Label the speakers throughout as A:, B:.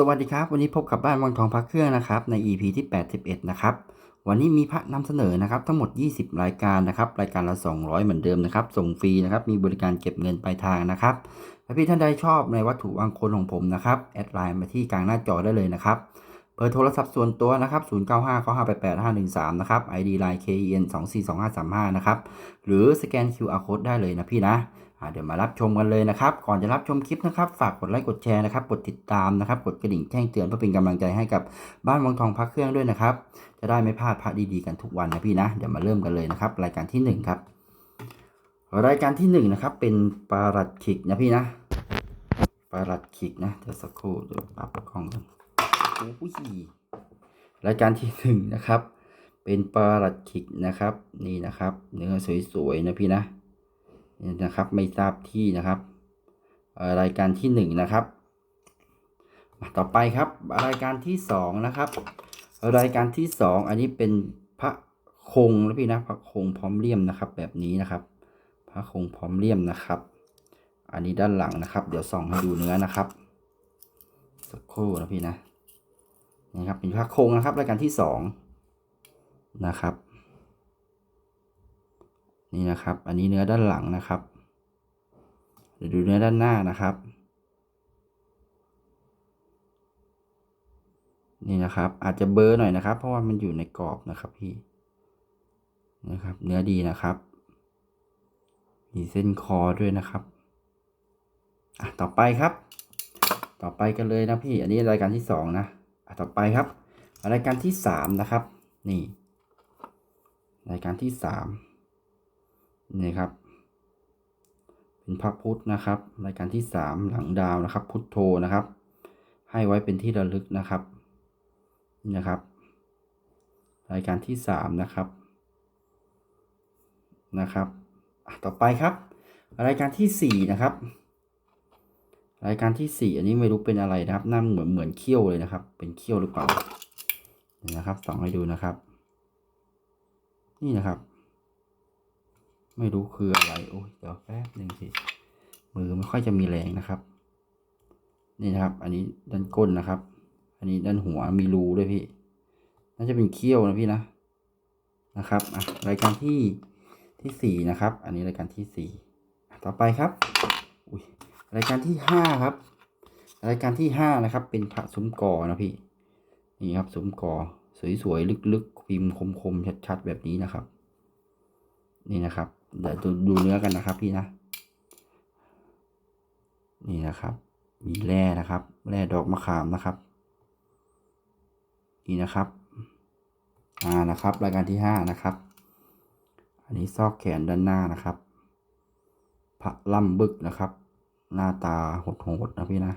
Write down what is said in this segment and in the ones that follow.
A: สวัสดีครับ วันนี้พบกับบ้านวังทองพระเครื่องนะครับใน EP ที่ 81 นะครับ วันนี้มีพระนำเสนอนะครับทั้งหมด 20 รายการนะครับรายการละ 200 เหมือนเดิมนะครับส่งฟรีนะครับมีบริการเก็บเงินปลายทางนะครับถ้าพี่ท่านใดชอบในวัตถุมงคลของผมนะครับแอดไลน์มาที่กลางหน้าจอได้เลยนะครับเบอร์โทรศัพท์ส่วนตัวนะครับ 0959588513 นะครับ ID line KEN 242535 นะครับ หรือสแกน QR code ได้เลยนะพี่นะ เดี๋ยวมารับชมกันเลยนะครับ ก่อนจะรับชมคลิปนะครับ ฝากกดไลค์กดแชร์นะครับ กดติดตามนะครับ กดกระดิ่งแจ้งเตือนเพื่อเป็นกำลังใจให้กับบ้านวังทองพักเครื่องด้วยนะครับ จะได้ไม่พลาดพระดีๆกันทุกวันนะพี่นะ เดี๋ยวมาเริ่มกันเลยนะครับ รายการที่หนึ่งครับรายการที่หนึ่งนะครับเป็นปลารัดขิกนะพี่นะปลารัดขิกนะเดี๋ยวสักครู่เดี๋ยวปรับกล้องกันโอ้ยรายการที่หนึ่งนะครับเป็นปลารัดขิกนะครับ นี่นะครับ เนื้อสวยๆนะพี่นะ นะครับ ไม่ทราบที่นะครับรายการที่หนึ่งนะครับมาต่อไปครับรายการที่สองนะครับ รายการที่สองอันนี้เป็นพระคงนะพี่นะพระคงพร้อมเลี่ยมนะครับ แบบนี้นะครับ พระคงพร้อมเลี่ยมนะครับ อันนี้ด้านหลังนะครับ เดี๋ยวส่องให้ดูเนื้อนะครับสักครู่นะพี่นะนี่ครับเป็นพระคงนะครับ รายการที่สองนะครับ นี่นะครับ อันนี้เนื้อด้านหลังนะครับเดี๋ยวดูเนื้อด้านหน้านะครับ นี่นะครับ อาจจะเบอร์หน่อยนะครับ เพราะว่ามันอยู่ในกรอบนะครับพี่นะครับ เนื้อดีนะครับ มีเส้นคอด้วยนะครับอะต่อไปครับ ต่อไปกันเลยนะพี่ อันนี้รายการที่สองนะอะต่อไปครับ รายการที่สามนะครับ นี่ รายการที่สาม นี่ครับ เป็นพระพุทธนะครับ รายการที่สามหลังดาวนะครับ พุทโธนะครับ ให้ไว้เป็นที่ระลึกนะครับนี่นะครับ รายการที่สามนะครับนะครับต่อไปครับ รายการที่สี่นะครับ รายการที่สี่อันนี้ไม่รู้เป็นอะไรนะครับหน้าเหมือนเหมือนเขี้ยวเลยนะครับ เป็นเขี้ยวหรือเปล่านี่นะครับส่องให้ดูนะครับ นี่นะครับ ไม่รู้คืออะไร โอ้ยเดี๋ยวแป๊บหนึ่งสิ มือไม่ค่อยจะมีแรงนะครับ นี่นะครับ อันนี้ด้านก้นนะครับ อันนี้ด้านหัวมีรูด้วยพี่ น่าจะเป็นเขี้ยวนะพี่นะ นะครับ อะ รายการที่ที่สี่นะครับ อันนี้รายการที่สี่ ต่อไปครับ อุ้ย รายการที่ห้าครับ รายการที่ห้านะครับ เป็นพระสมกอนะพี่ นี่ครับสมกอสวยๆ ลึกๆ พิมพ์คมๆ ชัดๆ แบบนี้นะครับ นี่นะครับ เดี๋ยวดูดูเนื้อกันนะครับพี่นะ นี่นะครับ มีแร่นะครับ แร่ดอกมะขามนะครับ นี่นะครับ อ่านะครับ รายการที่ห้านะครับ อันนี้ซอกแขนด้านหน้านะครับพระล่ำบึกนะครับ หน้าตาโหดนะพี่นะ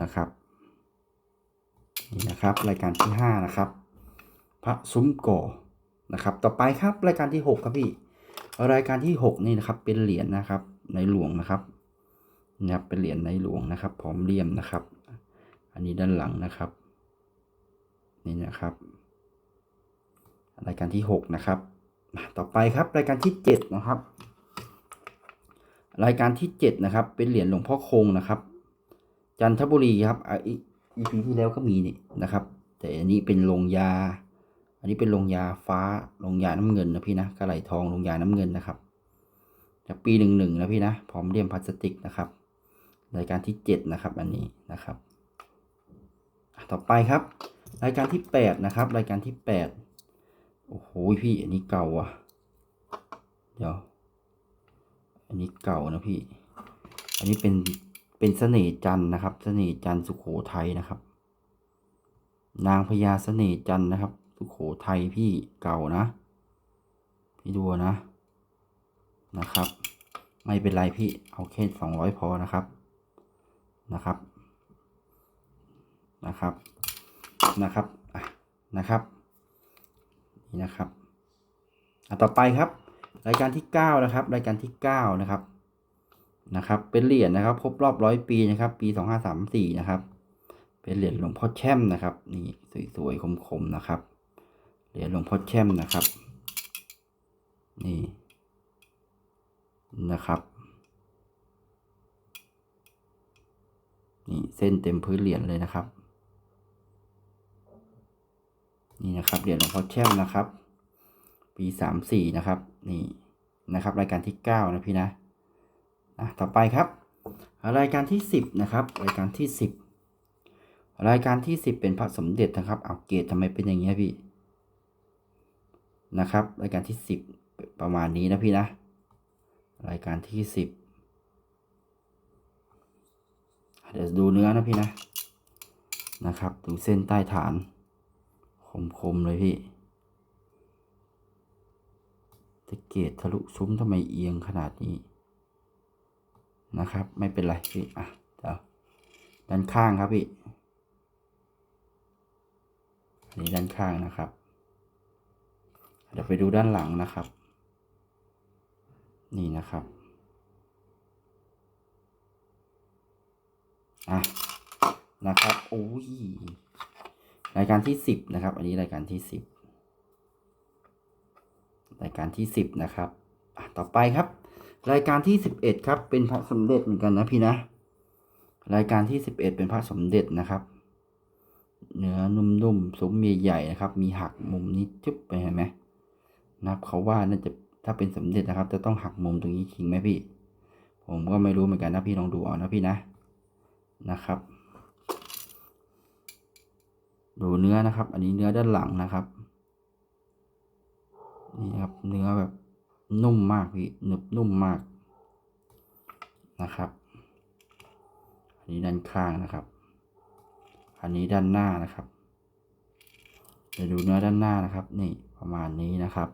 A: นะครับ นี่นะครับ รายการที่ห้านะครับ พระซุ้มก่อนะครับ ต่อไปครับรายการที่หกครับพี่ รายการที่หกนี่นะครับเป็นเหรียญนะครับในหลวงนะครับนะครับเป็นเหรียญในหลวงนะครับ พร้อมเลี่ยมนะครับ อันนี้ด้านหลังนะครับ นี่นะครับ รายการที่หกนะครับต่อไปครับรายการที่เจ็ดนะครับ รายการที่เจ็ดนะครับ เป็นเหรียญหลวงพ่อคงนะครับ จันทบุรีครับอะอีอีพีที่แล้วก็มีนี่นะครับ แต่อันนี้เป็นโรงยา นนี้เป็นโรงยาฟ้าโรงยาน้ำเงินนะพี่นะกระไหลทองโรงยาน้ำเงินนะครับจากปีหนึ่งหนึ่งนะพี่นะพร้อมเลี่ยมพลาสติกนะครับรายการที่เจ็ดนะครับ อันนี้นะครับต่อไปครับ รายการที่แปดนะครับ รายการที่แปดโอ้โหพี่อันนี้เก่าอะเดี๋ยวอันนี้เก่านะพี่ อันนี้เป็นเป็นเสน่ห์จันนะครับ เสน่ห์จันสุโขทัยนะครับ นางพญาเสน่ห์จันนะครับ สุโขทัยพี่เก่านะ พี่ดูนะ นะครับ ไม่เป็นไรพี่เอาแค่สองร้อยพอนะครับ นะครับ นะครับ นะครับอะนะครับ นี่นะครับอะต่อไปครับ รายการที่เก้านะครับ รายการที่เก้านะครับ นะครับ เป็นเหรียญนะครับ ครบรอบร้อยปีนะครับ ปีสองห้าสามสี่นะครับ เป็นเหรียญหลวงพ่อแช่มนะครับ นี่สวยๆคมๆนะครับ เหรียญหลวงพ่อแช่มนะครับ นี่นะครับ นี่เส้นเต็มพื้นเหรียญเลยนะครับ นี่นะครับเหรียญหลวงพ่อแช่มนะครับ ปีสามสี่นะครับ นี่นะครับ รายการที่เก้านะพี่นะอะต่อไปครับ รายการที่สิบนะครับ รายการที่สิบรายการที่สิบเป็นพระสมเด็จนะครับเอาเกตทำไมเป็นอย่างเงี้พี่ นะครับ รายการที่สิบประมาณนี้นะพี่นะ รายการที่สิบเดี๋ยวดูเนื้อนะพี่นะนะครับ ดูเส้นใต้ฐาน คมๆเลยพี่ตะเกียบทะลุซุ้มทำไมเอียงขนาดนี้นะครับ ไม่เป็นไรพี่อะเดี๋ยวด้านข้างครับพี่อันนี้ด้านข้างนะครับ เดี๋ยวไปดูด้านหลังนะครับ นี่นะครับอะนะครับโอ้ยรายการที่สิบนะครับ อันนี้รายการที่สิบรายการที่สิบนะครับต่อไปครับ รายการที่สิบเอ็ดครับ เป็นพระสมเด็จเหมือนกันนะพี่นะ รายการที่สิบเอ็ดเป็นพระสมเด็จนะครับ เนื้อนุ่มๆซุ้มใหญ่ๆนะครับ มีหักมุมนี้จุ๊บไปเห็นไหม นะครับเขาว่าน่าจะถ้าเป็นสมเด็จนะครับ จะต้องหักมุมตรงนี้จริงไหมพี่ ผมก็ไม่รู้เหมือนกันนะพี่ลองดูเอานะพี่นะนะครับ ดูเนื้อนะครับ อันนี้เนื้อด้านหลังนะครับ นี่ครับเนื้อแบบนุ่มมากพี่หนึบนุ่มมากนะครับ อันนี้ด้านข้างนะครับ อันนี้ด้านหน้านะครับเดี๋ยวดูเนื้อด้านหน้านะครับ นี่ประมาณนี้นะครับ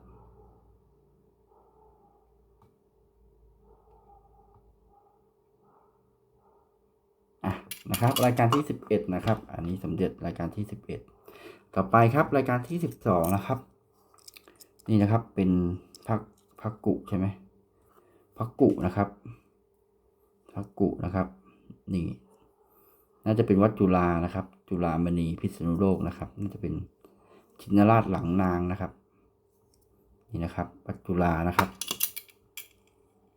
A: อะ นะครับ รายการที่สิบเอ็ดนะครับ อันนี้สมเด็จรายการที่สิบเอ็ดต่อไปครับ รายการที่สิบสองนะครับ นี่นะครับเป็นพักพักกุใช่ไหมพักกุนะครับพักกุนะครับ นี่ น่าจะเป็นวัดจุฬานะครับ จุฬามณีพิษณุโลกนะครับ น่าจะเป็นชินราชหลังนางนะครับ นี่นะครับ วัดจุฬานะครับ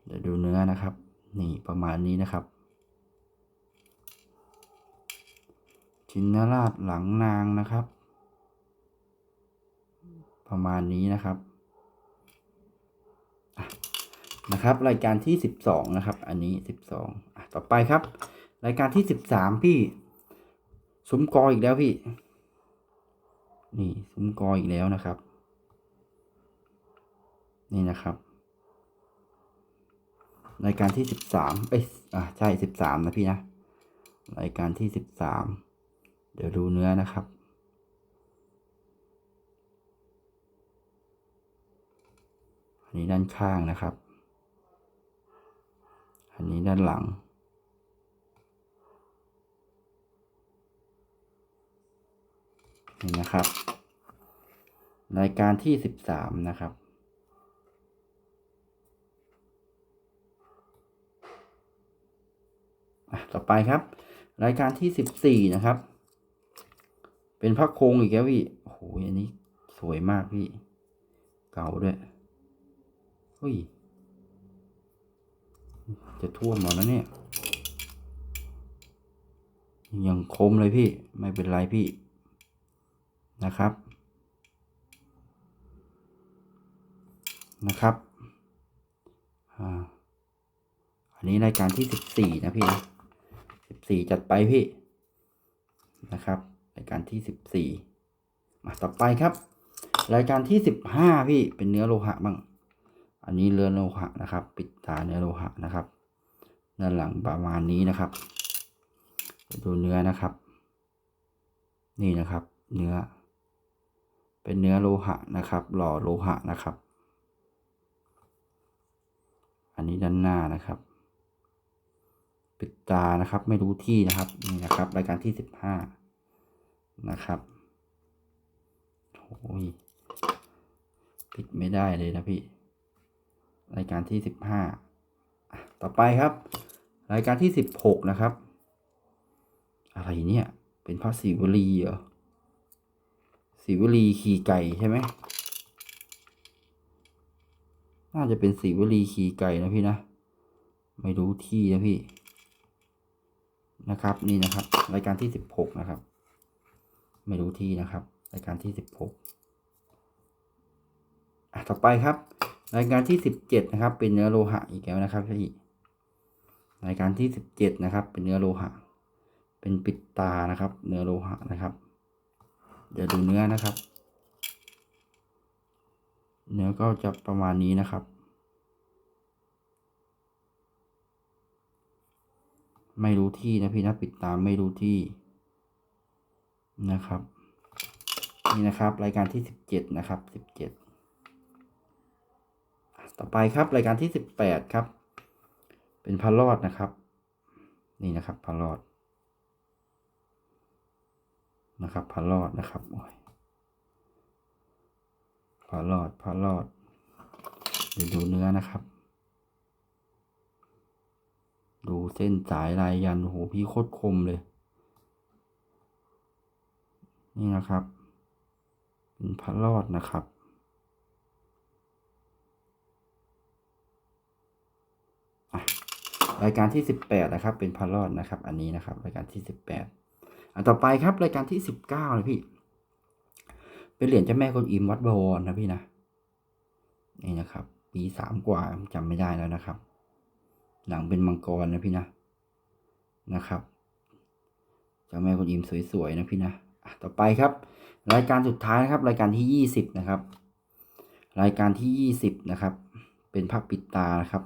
A: เดี๋ยวดูเนื้อนะครับ นี่ประมาณนี้นะครับ ชินราชหลังนางนะครับ ประมาณนี้นะครับนะครับ รายการที่สิบสองนะครับ อันนี้สิบสองอะต่อไปครับ รายการที่สิบสามพี่ซุ้มกออีกแล้วพี่ นี่ซุ้มกออีกแล้วนะครับ นี่นะครับรายการที่สิบสามเอ้ยอะใช่สิบสามนะพี่นะ รายการที่สิบสาม เดี๋ยวดูเนื้อนะครับ อันนี้ด้านข้างนะครับ อันนี้ด้านหลัง นี่นะครับรายการที่สิบสามนะครับต่อไปครับ รายการที่สิบสี่นะครับ เป็นพระโคงอีกแล้วพี่โอ้โหอันนี้สวยมากพี่ เก่าด้วยเฮ้ย จะท่วมหมดแล้วเนี่ย ยังคมเลยพี่ ไม่เป็นไรพี่นะครับ นะครับอันนี้รายการที่สิบสี่นะพี่สิบสี่จัดไปพี่นะครับ รายการที่สิบสี่มาต่อไปครับ รายการที่สิบห้าพี่เป็นเนื้อโลหะบ้าง อันนี้เรือโลหะนะครับ ปิดตาเนื้อโลหะนะครับด้านหลังประมาณนี้นะครับ ดูเนื้อนะครับ นี่นะครับ เนื้อ เป็นเนื้อโลหะนะครับ หล่อโลหะนะครับ อันนี้ด้านหน้านะครับปิดตานะครับ ไม่รู้ที่นะครับ นี่นะครับ รายการที่สิบห้า นะครับโอ้ยปิดไม่ได้เลยนะพี่ รายการที่สิบห้าต่อไปครับ รายการที่สิบหกนะครับ อะไรเนี่ย เป็นพระศิวลีเหรอศิวลีขี่ไก่ใช่ไหมน่าจะเป็นศิวลีขี่ไก่นะพี่นะ ไม่รู้ที่นะพี่นะครับ นี่นะครับ รายการที่สิบหกนะครับ ไม่รู้ที่นะครับ รายการที่สิบหกอะต่อไปครับ รายการที่สิบเจ็ดนะครับ เป็นเนื้อโลหะอีกแล้วนะครับพี่รายการที่สิบเจ็ดนะครับ เป็นเนื้อโลหะ เป็นปิดตานะครับ เนื้อโลหะนะครับ เดี๋ยวดูเนื้อนะครับ เนื้อก็จะประมาณนี้นะครับไม่รู้ที่นะพี่นะปิดตามไม่รู้ที่ นะครับ นี่นะครับ รายการที่สิบเจ็ดนะครับสิบเจ็ดต่อไปครับรายการที่สิบแปดครับ เป็นพารอดนะครับ นี่นะครับพารอดนะครับพารอดนะครับโอ้ยพารอดพารอดเดี๋ยวดูเนื้อนะครับ ดูเส้นสายลายยันโหพี่โคตรคมเลย นี่นะครับ เป็นพระรอดนะครับ รายการที่สิบแปดนะครับ เป็นพระรอดนะครับ อันนี้นะครับ รายการที่สิบแปดอันต่อไปครับ รายการที่สิบเก้าเลยพี่ เป็นเหรียญเจ้าแม่กวนอิมวัดบวรนะพี่นะ นี่นะครับ ปีสามกว่าจำไม่ได้แล้วนะครับ หลังเป็นมังกรนะพี่นะ นะครับ เจ้าแม่กวนอิมสวยๆนะพี่นะ ต่อไปครับ รายการสุดท้ายนะครับ รายการที่ยี่สิบนะครับ รายการที่ยี่สิบนะครับ เป็นพระปิดตานะครับ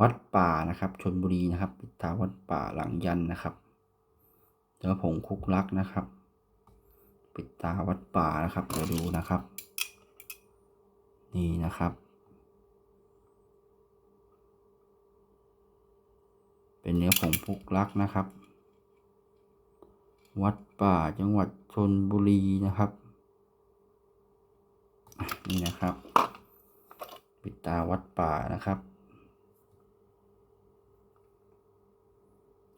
A: วัดป่านะครับชนบุรีนะครับ ปิดตาวัดป่าหลังยันนะครับเนื้อผงคุกลักนะครับ ปิดตาวัดป่านะครับเดี๋ยวดูนะครับ นี่นะครับ เป็นเนื้อผงพุกลักนะครับ วัดป่าจังหวัดชนบุรีนะครับ นี่นะครับ ปิดตาวัดป่านะครับ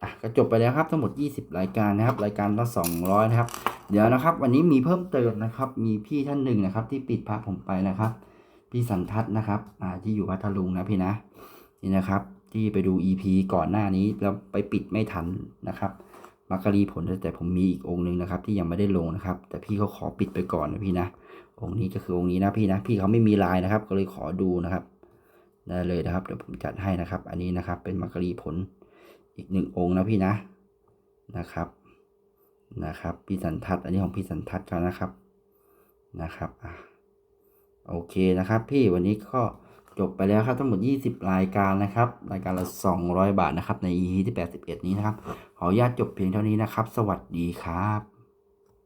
A: อะก็จบไปแล้วครับทั้งหมด 20 รายการนะครับ รายการละ200 นะครับ เดี๋ยวนะครับ วันนี้มีเพิ่มเติมนะครับ มีพี่ท่านหนึ่งนะครับ ที่ปิดพระผมไปนะครับ พี่สันทัศน์นะครับอ่าที่อยู่พัทลุงนะพี่นะนี่นะครับ ที่ไปดู EP ก่อนหน้านี้แล้วไปปิดไม่ทันนะครับ มักกะรีผลแต่ผมมีอีกองค์หนึ่งนะครับ ที่ยังไม่ได้ลงนะครับ แต่พี่เขาขอปิดไปก่อนนะพี่นะ องค์นี้ก็คือองค์นี้นะพี่นะ พี่เขาไม่มีลายนะครับ ก็เลยขอดูนะครับได้เลยนะครับเดี๋ยวผมจัดให้นะครับ อันนี้นะครับ เป็นมักกะรีผลอีกหนึ่งองค์นะพี่นะนะครับนะครับ พี่สันทัศน์อันนี้ของพี่สันทัศน์เขานะครับนะครับอะโอเคนะครับ พี่วันนี้ก็ จบไปแล้วครับทั้งหมด 20 รายการนะครับ รายการละ 200 บาทนะครับใน EP ที่ 81 นี้นะครับ ขออนุญาตจบเพียงเท่านี้นะครับ สวัสดีครับ